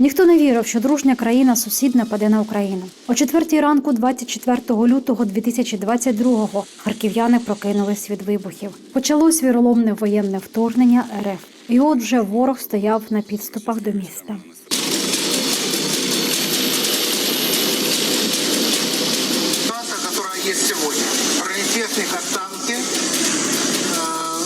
Ніхто не вірив, що дружня країна сусід нападе на Україну. О четвертій ранку, 24 лютого 2022-го, харків'яни прокинулись від вибухів. Почалось віроломне воєнне вторгнення РФ. І от вже ворог стояв на підступах до міста. ситуация, которая есть сегодня. Бронетехника, танки э,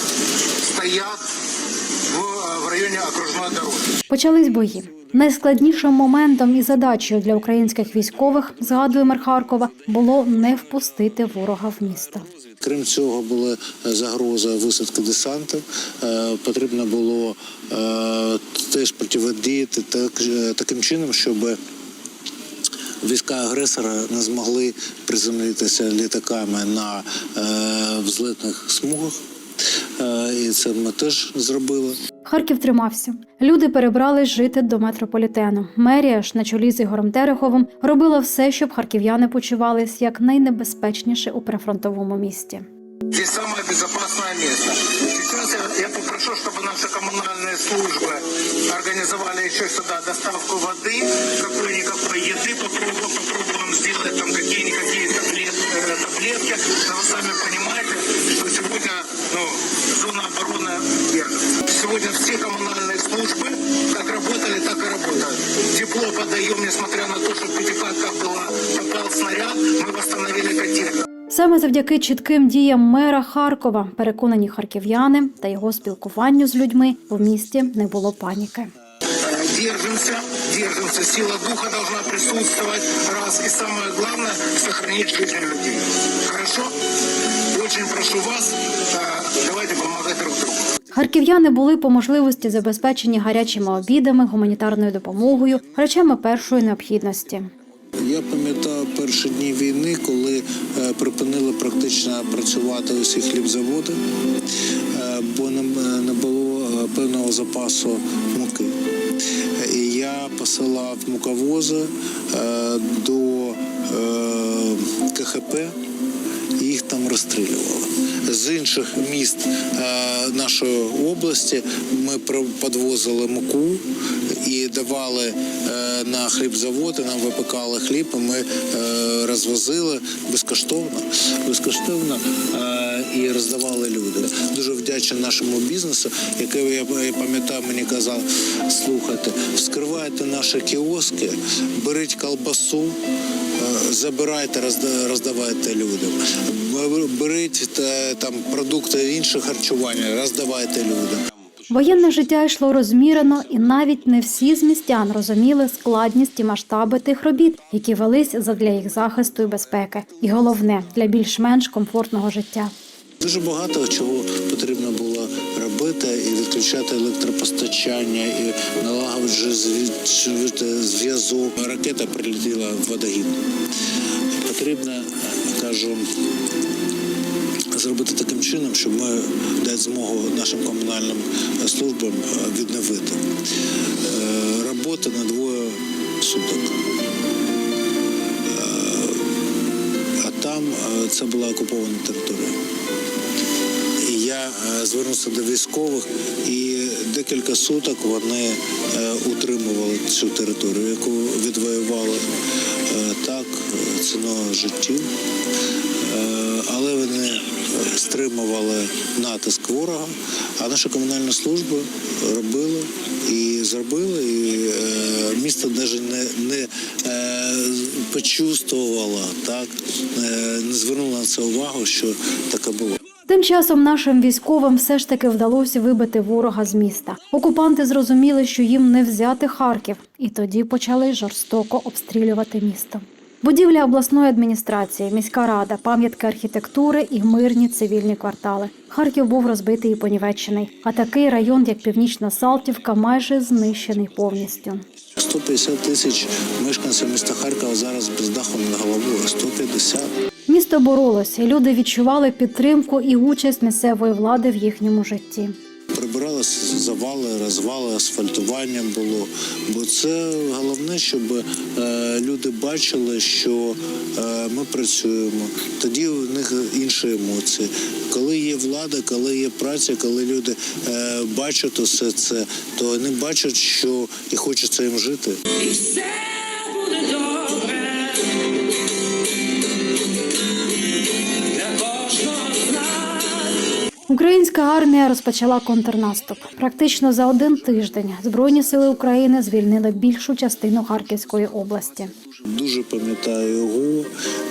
в, районе окружной дороги. Почались бої. Найскладнішим моментом і задачею для українських військових, згадує мер Харкова, було не впустити ворога в місто. Крім цього, була загроза висадки десанту. Е, Потрібно було е, теж протидіяти так, е, таким чином, щоб війська агресора не змогли приземлитися літаками на е, взлетних смугах. Е, І це ми теж зробили. Харків тримався. Люди перебрались жити до метрополітену. Мерія ж на чолі з Ігорем Тереховим робила все, щоб харків'яни почувались як найнебезпечніше у прифронтовому місті. Здесь самое безопасное место. Сейчас я, я попрошу, чтобы наши коммунальные службы организовали еще сюда доставку воды, какой-никакой еды, попробуем, попробуем несмотря на то, что в пятикатках была, попал снаряд, мы восстановили котельную. Саме завдяки чітким діям мера Харкова, переконані харків'яни та його спілкуванню з людьми в місті не було паніки. Держимся, держимся. Сила духа должна присутствовать. Раз. И самое главное, сохранить жизни людей. Хорошо? Очень прошу вас, э, давайте помогать друг другу. Харків'яни були по можливості забезпечені гарячими обідами, гуманітарною допомогою, речами першої необхідності. Я пам'ятаю перші дні війни, коли е, припинили практично працювати усі хлібзаводи, е, бо не, не було е, певного запасу муки. І я посилав муковози е, до е, КХП, їх там розстрілювали. З інших міст е, нашої області ми підвозили муку і давали е, на хлібзаводи, нам випекали хліб, і ми е, розвозили безкоштовно, безкоштовно і роздавали люди. Дуже вдячний нашому бізнесу, який я пам'ятаю, мені казав, слухайте, вскривайте наші кіоски, беріть колбасу. Забирайте, розда- роздавайте людям. Беріть е, там продукти інше харчування, роздавайте людям. Воєнне життя йшло розмірено, і навіть не всі з містян розуміли складність і масштаби тих робіт, які велись задля їх захисту і безпеки, і головне для більш-менш комфортного життя. Дуже багато чого потрібно було робити і відключати електропостачання, і налагоджувати зв'язок. Ракета прилетіла в водогін. Потрібно, кажу, зробити таким чином, щоб ми дати змогу нашим комунальним службам відновити. Е, Робота на двоє суток. Е, А там е, це була окупована територія. Е, звернувся до військових, і декілька суток вони е, утримували цю територію, яку відвоювали е, так ціною життів. Але вони стримували натиск ворога, а наша комунальна служба робила і зробила, і місто навіть не, не почувствувало, так, не звернуло на це увагу, що таке було. Тим часом нашим військовим все ж таки вдалося вибити ворога з міста. Окупанти зрозуміли, що їм не взяти Харків, і тоді почали жорстоко обстрілювати місто. Будівля обласної адміністрації, міська рада, пам'ятки архітектури і мирні цивільні квартали. Харків був розбитий і понівечений, а такий район, як Північна Салтівка, майже знищений повністю. 150 тисяч мешканців міста Харкова зараз без даху над головою. 150. Місто боролося, і люди відчували підтримку і участь місцевої влади в їхньому житті. Прибирали завали, розвали, асфальтування було. Бо це головне, щоб е, люди бачили, що е, ми працюємо. Тоді у них інші емоції. Коли є влада, коли є праця, коли люди е, бачать усе це, то вони бачать, що і хочеться їм жити. І все Українська армія розпочала контрнаступ. Практично за один тиждень Збройні сили України звільнили більшу частину Харківської області. Дуже пам'ятаю його,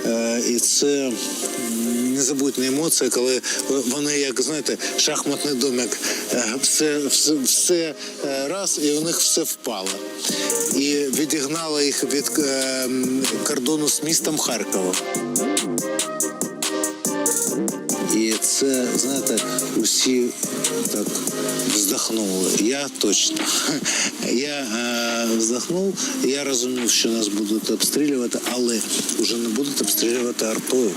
е, і це незабутні емоції, коли вони, як знаєте, шахматний домик, е, все, все, все е, раз, і у них все впало. І відігнало їх від кордону з містом Харкова. Це, знаєте, усі так вздохнули. Я точно. Я е, вздохнув, я розумів, що нас будуть обстрілювати, але вже не будуть обстрілювати артою.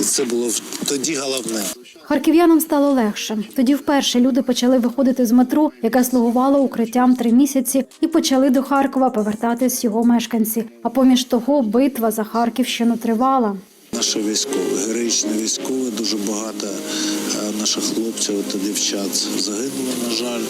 І це було тоді головне. Харків'янам стало легше. Тоді вперше люди почали виходити з метро, яке слугувало укриттям три місяці, і почали до Харкова повертатись його мешканці. А поміж того, битва за Харківщину тривала. Наші військові, героїчні військові, дуже багато е, наших хлопців та дівчат загинуло, на жаль,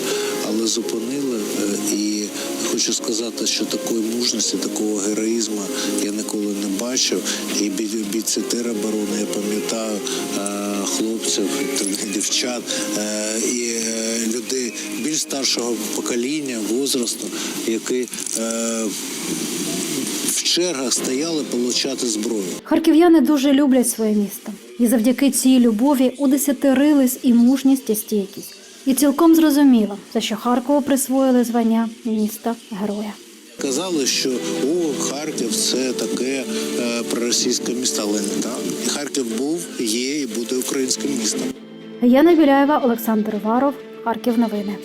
але зупинили. Е, І хочу сказати, що такої мужності, такого героїзму я ніколи не бачив. І бійці тероборони, я пам'ятаю е, хлопців дівчат і людей більш старшого покоління, возрасту, які чергах стояли отримати зброю. Харків'яни дуже люблять своє місто, і завдяки цій любові удесятерились і мужність, і стійкість. І цілком зрозуміло, за що Харкову присвоїли звання міста героя. Казали, що о, Харків це таке е, проросійське місто, але не так. І Харків був, є і буде українським містом. Яна Біляєва, Олександр Варов, Харків. Новини.